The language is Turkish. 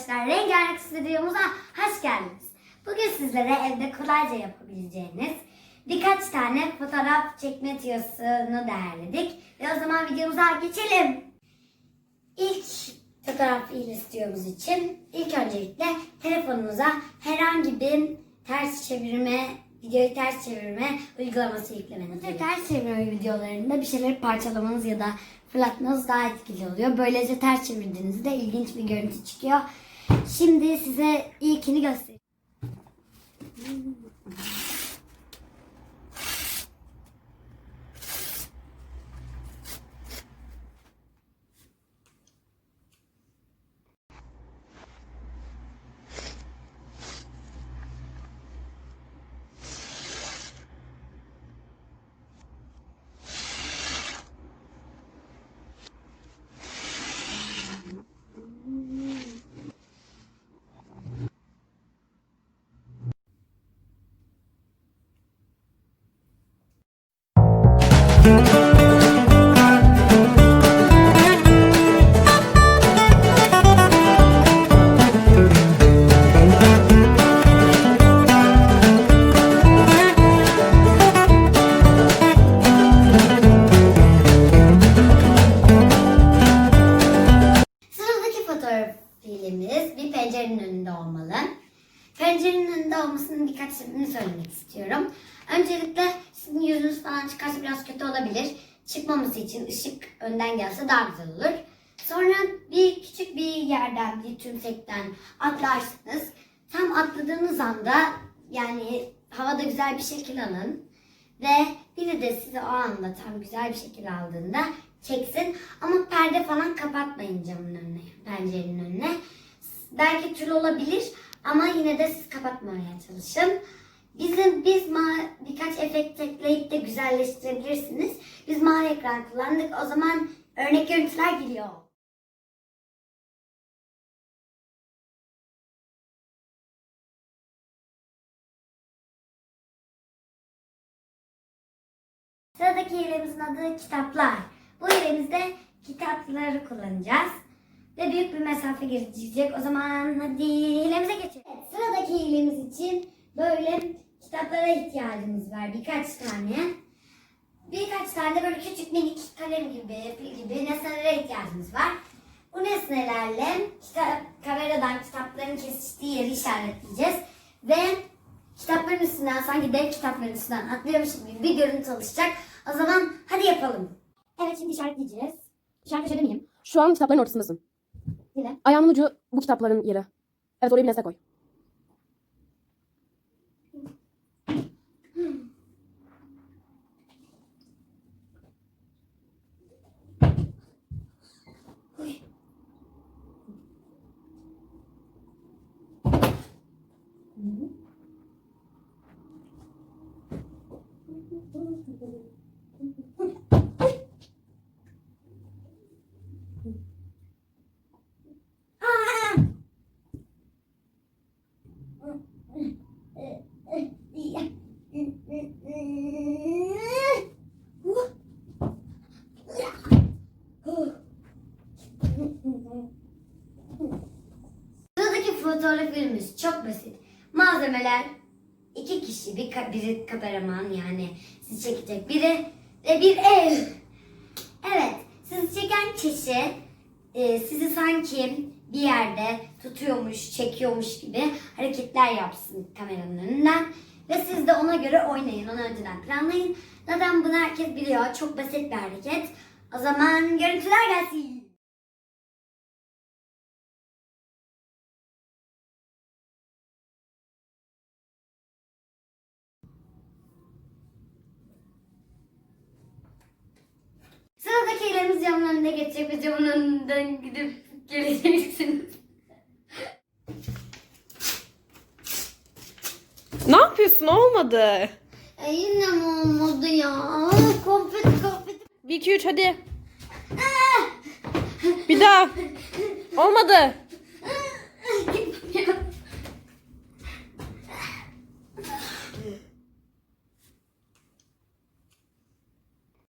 arkadaşlar. Rengarenk stüdyomuza hoş geldiniz. Bugün sizlere evde kolayca yapabileceğiniz birkaç tane fotoğraf çekme tüyosunu derledik. Ve o zaman videomuza geçelim. İlk fotoğraf illüstrasyonumuz için ilk öncelikle telefonunuza herhangi bir ters çevirme, videoyu ters çevirme uygulaması yüklemeniz gerekiyor. Ters çevirme videolarında bir şeyleri parçalamanız ya da fırlatmanız daha etkili oluyor. Böylece ters çevirdiğinizde ilginç bir görüntü çıkıyor. Şimdi size ilkini göstereyim. Sıradaki Pencerenin önünde olmasının birkaç sebebini söylemek istiyorum. Öncelikle sizin yüzünüz falan çıkarsa biraz kötü olabilir. Çıkmaması için ışık önden gelse daha güzel olur. Sonra bir küçük bir yerden, bir tümsekten atlarsınız. Tam atladığınız anda yani havada güzel bir şekil alın. Ve biri de sizi o anda tam güzel bir şekil aldığında çeksin. Ama perde falan kapatmayın camın önüne, pencerenin önüne. Belki tül olabilir ama yine de siz kapatmamaya çalışın. Bizim biz birkaç efekt ekleyip de güzelleştirebilirsiniz. Biz mavi ekran kullandık. O zaman örnek görüntüler geliyor. Sıradaki hilemizin adı kitaplar. Bu hilemizde kitapları kullanacağız. Ve büyük bir mesafe geçecek. O zaman hadi hilemize geçelim. Evet, sıradaki hilemiz için böyle kitaplara ihtiyacımız var. Birkaç tane. Birkaç tane böyle küçük minik kalem gibi, pil gibi nesnelere ihtiyacımız var. Bu nesnelerle kitap, kameradan kitapların kesiştiği yeri işaretleyeceğiz. Ve kitapların üstünden sanki dev kitapların üstünden atlıyormuş gibi bir görüntü oluşacak. O zaman hadi yapalım. Evet şimdi işaretleyeceğiz. İşaretle şöyle miyim? Şu an kitapların ortasındasın. Yine. Ayağının ucu bu kitapların yeri. Evet oraya bir nesne koy. Sıradaki fotoğrafımız çok basit. Malzemeler iki kişi, bir ka- biri kameraman yani sizi çekecek biri ve bir ev. Evet, sizi çeken kişi e, sizi sanki bir yerde tutuyormuş, çekiyormuş gibi hareketler yapsın kameranın önünden. Ve siz de ona göre oynayın, onu önceden planlayın. Zaten bunu herkes biliyor, çok basit bir hareket. O zaman görüntüler gelsin. Elimiz camın önünde geçecek ve camın önünden gidip geleceksiniz. Ne yapıyorsun? Olmadı. E yine mi olmadı ya? Konfet konfet. 1 2 3 hadi. Bir daha. Olmadı.